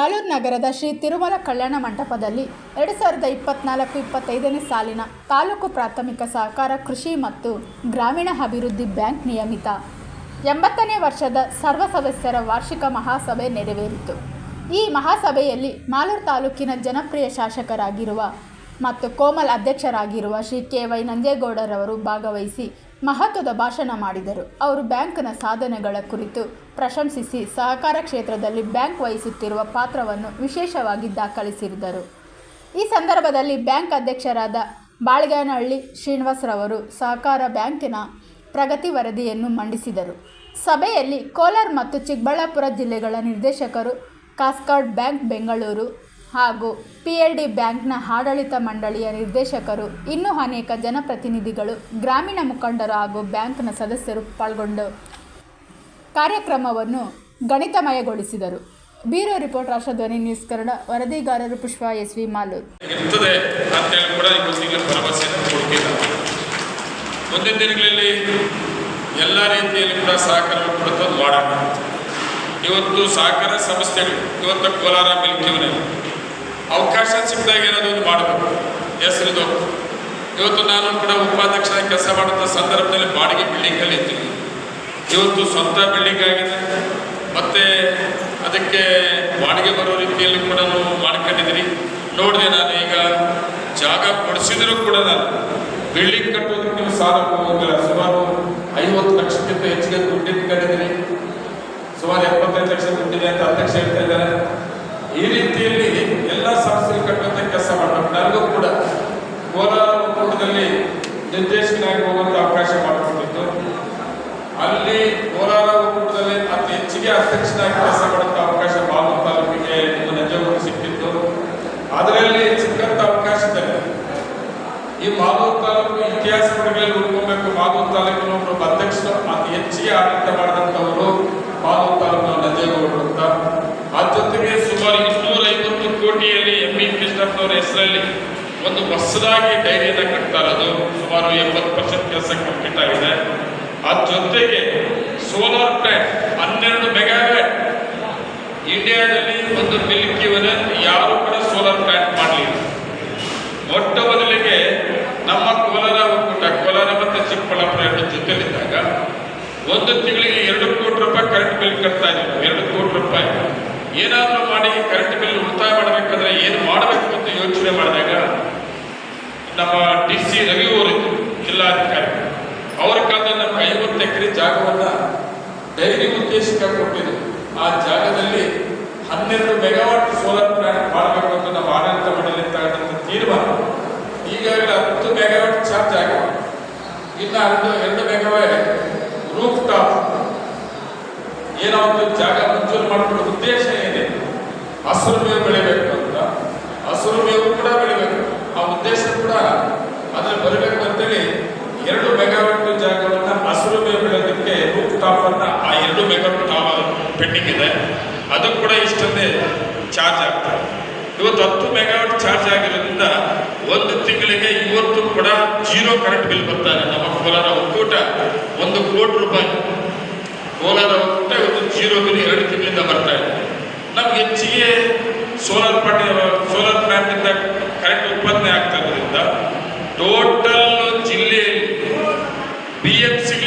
ಮಾಲೂರು ನಗರದ ಶ್ರೀ ತಿರುಮಲ ಕಲ್ಯಾಣ ಮಂಟಪದಲ್ಲಿ ಎರಡು ಸಾವಿರದ ಇಪ್ಪತ್ನಾಲ್ಕು ಇಪ್ಪತ್ತೈದನೇ ಸಾಲಿನ ತಾಲೂಕು ಪ್ರಾಥಮಿಕ ಸಹಕಾರ ಕೃಷಿ ಮತ್ತು ಗ್ರಾಮೀಣ ಅಭಿವೃದ್ಧಿ ಬ್ಯಾಂಕ್ ನಿಯಮಿತ. ಎಂಬತ್ತನೇ ವರ್ಷದ ಸರ್ವ ಸದಸ್ಯರ ವಾರ್ಷಿಕ ಮಹಾಸಭೆ ನೆರವೇರಿತು. ಈ ಮಹಾಸಭೆಯಲ್ಲಿ ಮಾಲೂರು ತಾಲೂಕಿನ ಜನಪ್ರಿಯ ಶಾಸಕರಾಗಿರುವ ಮತ್ತು ಕೋಮಲ್ ಅಧ್ಯಕ್ಷರಾಗಿರುವ ಶ್ರೀ ಕೆ ವೈ ನಂಜೇಗೌಡರವರು ಭಾಗವಹಿಸಿ ಮಹತ್ವದ ಭಾಷಣ ಮಾಡಿದರು. ಅವರು ಬ್ಯಾಂಕ್ನ ಸಾಧನೆಗಳ ಕುರಿತು ಪ್ರಶಂಸಿಸಿ ಸಹಕಾರ ಕ್ಷೇತ್ರದಲ್ಲಿ ಬ್ಯಾಂಕ್ ವಹಿಸುತ್ತಿರುವ ಪಾತ್ರವನ್ನು ವಿಶೇಷವಾಗಿ ದಾಖಲಿಸಿದರು. ಈ ಸಂದರ್ಭದಲ್ಲಿ ಬ್ಯಾಂಕ್ ಅಧ್ಯಕ್ಷರಾದ ಬಾಳ್ಗೇನಹಳ್ಳಿ ಶ್ರೀನಿವಾಸ್ರವರು ಸಹಕಾರ ಬ್ಯಾಂಕಿನ ಪ್ರಗತಿ ವರದಿಯನ್ನು ಮಂಡಿಸಿದರು. ಸಭೆಯಲ್ಲಿ ಕೋಲಾರ ಮತ್ತು ಚಿಕ್ಕಬಳ್ಳಾಪುರ ಜಿಲ್ಲೆಗಳ ನಿರ್ದೇಶಕರು, ಕಾಸ್ಕಾಡ್ ಬ್ಯಾಂಕ್ ಬೆಂಗಳೂರು ಹಾಗೂ ಪಿ ಎಲ್ ಡಿ ಬ್ಯಾಂಕ್ನ ಆಡಳಿತ ಮಂಡಳಿಯ ನಿರ್ದೇಶಕರು, ಇನ್ನೂ ಅನೇಕ ಜನಪ್ರತಿನಿಧಿಗಳು, ಗ್ರಾಮೀಣ ಮುಖಂಡರು ಹಾಗೂ ಬ್ಯಾಂಕ್ನ ಸದಸ್ಯರು ಪಾಲ್ಗೊಂಡು ಕಾರ್ಯಕ್ರಮವನ್ನು ಗಣಿತಮಯಗೊಳಿಸಿದರು. Bureau report, Rashtradhwani news Kannada, ವರದಿಗಾರರು Pushpa S V Malur. ಮುಂದಿನ ದಿನಗಳಲ್ಲಿ ಎಲ್ಲ ರೀತಿಯಲ್ಲಿ ಕೂಡ ಕೊಡುತ್ತದೆ ಮಾಡೋಣ ಇವತ್ತು ಸಹಕಾರ ಸಂಸ್ಥೆಗಳು, ಇವತ್ತು ಕೋಲಾರ ಮಿಲ್ಕಿವನೆ ಅವಕಾಶ ಸಿಕ್ಕಿದಾಗ ಒಂದು ಮಾಡಬೇಕು ಹೆಸರಿದು ಇವತ್ತು ನಾನು ಕೂಡ ಉಪಾಧ್ಯಕ್ಷರಾಗಿ ಕೆಲಸ ಮಾಡುವಂಥ ಸಂದರ್ಭದಲ್ಲಿ ಬಾಡಿಗೆ ಬಿಲ್ಡಿಂಗಲ್ಲಿ ಇದ್ದೀನಿ. ಇವತ್ತು ಸ್ವಂತ ಬಿಲ್ಡಿಂಗ್ ಆಗಿದೆ. ಮತ್ತು ಅದಕ್ಕೆ ಬಾಡಿಗೆ ಬರೋ ರೀತಿಯಲ್ಲಿ ಕೂಡ ನಾವು ಮಾಡ್ಕೊಂಡಿದ್ದೀನಿ ನೋಡಿದೆ ನಾನು ಈಗ ಜಾಗ ಕೊಡಿಸಿದರೂ ಕೂಡ ನಾನು ಬಿಲ್ಡಿಂಗ್ ಕಟ್ಟೋದಕ್ಕೆ ಸಾಲ ಹೋಗಿಲ್ಲ ಸುಮಾರು ಐವತ್ತು ಲಕ್ಷಕ್ಕಿಂತ ಹೆಚ್ಚಿಗೆ ದುಡ್ಡು ಇಟ್ಕೊಂಡಿದ್ದೀರಿ ಸುಮಾರು ಎಪ್ಪತ್ತೈದು ಲಕ್ಷ ದುಡ್ಡಿದೆ ಅಂತ ಅಧ್ಯಕ್ಷ ಹೇಳ್ತಾ ಇದ್ದಾರೆ ಈ ರೀತಿಯಲ್ಲಿ ಎಲ್ಲ ಸಂಸ್ಥೆಗಳು ಕಟ್ಟುವಂತ ಕೆಲಸ ಮಾಡಬೇಕು ನನಗೂ ಕೂಡ ಕೋಲಾರ ಒಕ್ಕೂಟದಲ್ಲಿ ನಿರ್ದೇಶಕನಾಗಿ ಹೋಗುವಂತ ಅವಕಾಶ ಮಾಡಿಕೊಟ್ಟಿದ್ದು ಅಲ್ಲಿ ಕೋಲಾರ ಒಕ್ಕೂಟದಲ್ಲಿ ಅತಿ ಹೆಚ್ಚಿಗೆ ಅಧ್ಯಕ್ಷನಾಗಿ ಕೆಲಸ ಮಾಡುವಂತ ಅವಕಾಶ ಬಾಗೂರು ತಾಲೂಕಿಗೆ ಒಂದು ನಂಜೇಗೌಡ ಸಿಕ್ಕಿತ್ತು. ಅದರಲ್ಲಿ ಸಿಕ್ಕಂತ ಅವಕಾಶದಲ್ಲಿ ಈ ಬಾಗೂರು ತಾಲೂಕು ಇತಿಹಾಸ ಪಡೆಗಳಲ್ಲಿ ಉಳ್ಕೊಬೇಕು ಬಾಗೂರು ತಾಲೂಕಿನ ಒಬ್ಬ ಅಧ್ಯಕ್ಷರು ಅತಿ ಹೆಚ್ಚಿಗೆ ಆಡಳಿತ ಮಾಡಿದಂಥವರು ಬಾಗೂರು ತಾಲೂಕಿನ ನಂಜೇಗೌಡರು ಅಂತ. ಆ ಜೊತೆಗೆ ಸುಮಾರು ಇನ್ನೂರ ಐವತ್ತು ಕೋಟಿಯಲ್ಲಿ ಎಂ ಬಿ ಕೃಷ್ಣಪ್ಪನವರ ಹೆಸರಲ್ಲಿ ಒಂದು ಹೊಸದಾಗಿ ಡೈರಿಯನ್ನು ಕಟ್ತಾ ಇರೋದು. ಸುಮಾರು ಎಂಬತ್ತು ಪರ್ಸೆಂಟ್ ಕೆಲಸ ಕಂಪ್ಲೀಟ್ ಆಗಿದೆ. ಆ ಜೊತೆಗೆ ಸೋಲಾರ್ ಪ್ಲಾಂಟ್ ಹನ್ನೆರಡು ಮೆಗಾವ್ಯಾಟ್. ಇಂಡಿಯಾದಲ್ಲಿ ಒಂದು ಮಿಲ್ಕಿ ಯಾರು ಕೂಡ ಸೋಲಾರ್ ಪ್ಲಾಂಟ್ ಮಾಡಲಿಲ್ಲ. ಮೊಟ್ಟ ಮೊದಲಿಗೆ ನಮ್ಮ ಕೋಲಾರ ಒಕ್ಕೂಟ, ಕೋಲಾರ ಮತ್ತು ಚಿಕ್ಕಬಳ್ಳಾಪುರ ಎರಡು ಜೊತೆಲಿದ್ದಾಗ ಒಂದು ತಿಂಗಳಿಗೆ ಎರಡು ಕೋಟಿ ರೂಪಾಯಿ ಕರೆಂಟ್ ಬಿಲ್ ಕಟ್ತಾ ಇದ್ದೀವಿ ಎರಡು ಕೋಟಿ ರೂಪಾಯಿ. ಏನಾದರೂ ಮಾಡಿ ಕರೆಂಟ್ ಬಿಲ್ ಉಳಿತಾಯ ಮಾಡಬೇಕಾದ್ರೆ ಏನು ಮಾಡಬೇಕು ಅಂತ ಯೋಚನೆ ಮಾಡಿದಾಗ ನಮ್ಮ ಡಿ ಸಿ ರವಿ ಅವರು ಜಿಲ್ಲಾಧಿಕಾರಿ. ಅವರ ಕಾಲದಲ್ಲಿ ನಮ್ಗೆ ಐವತ್ತು ಎಕರೆ ಜಾಗವನ್ನ ಡೈರಿ ಉದ್ದೇಶಕ್ಕೆ ಕೊಟ್ಟಿದೆ ಆ ಜಾಗದಲ್ಲಿ ಹನ್ನೆರಡು ಮೆಗಾವಾಟ್ ಸೋಲಾರ್ ಪ್ಲಾಂಟ್ ಮಾಡಬೇಕು ಅಂತ ನಮ್ಮ ಆಡಳಿತ ಮಂಡಳಿ ತಗೊಂಡಂತ ತೀರ್ಮಾನ. ಈಗಾಗಲೇ ಹತ್ತು ಮೆಗಾವಾಟ್ ಚಾರ್ಜ್ ಆಗಿದೆ. ಇನ್ನು ಹತ್ತು ಎರಡು ಮೆಗಾವಾಟ್ ರೂಫ್ ಟಾಪ್ ಏನೋ ಒಂದು ಜಾಗ ಮಂಜೂರು ಮಾಡಿಕೊಳ್ಳೋ ಉದ್ದೇಶ ಏನಿದೆ? ಹಸಿರು ಮೇವು ಬೆಳಿಬೇಕು ಅಂತ. ಹಸಿರು ಮೇವು ಕೂಡ ಬೆಳಿಬೇಕು. ಆ ಉದ್ದೇಶ ಕೂಡ ಅದ್ರಲ್ಲಿ ಬರಬೇಕು ಅಂತೇಳಿ ಎರಡು ಮೆಗಾವಾಟ್ ಜಾಗವನ್ನು ಹಸಿರು ಮೇವು ಬೆಳೆಯೋದಕ್ಕೆ ರೂಫ್ ಟಾಪ್ ಅನ್ನ ಪೆಂಡಿಂಗ್ ಇದೆ. ಅದು ಕೂಡ ಇಷ್ಟೊಂದೇ ಚಾರ್ಜ್ ಆಗ್ತದೆ ಇವತ್ತು ಹತ್ತು ಮೆಗಾವಾಟ್ ಚಾರ್ಜ್ ಆಗಿರೋದ್ರಿಂದ ಒಂದು ತಿಂಗಳಿಗೆ ಇವತ್ತು ಕೂಡ ಜೀರೋ ಕರೆಂಟ್ ಬಿಲ್ ಬರ್ತಾರೆ ನಮ್ಮ ಕೋಲಾರ ಒಕ್ಕೂಟ ಒಂದು ಕೋಟಿ ರೂಪಾಯಿ. ಕೋಲಾರ ಒಕ್ಕೂಟ ಇವತ್ತು ಜೀರೋ ಬಿಲ್ ಎರಡು ತಿಂಗಳಿಂದ ಬರ್ತಾ ಇದೆ. ನಮ್ಗೆ ಹೆಚ್ಚಿಗೆ ಸೋಲಾರ್ ಪ್ಲಾಂಟ್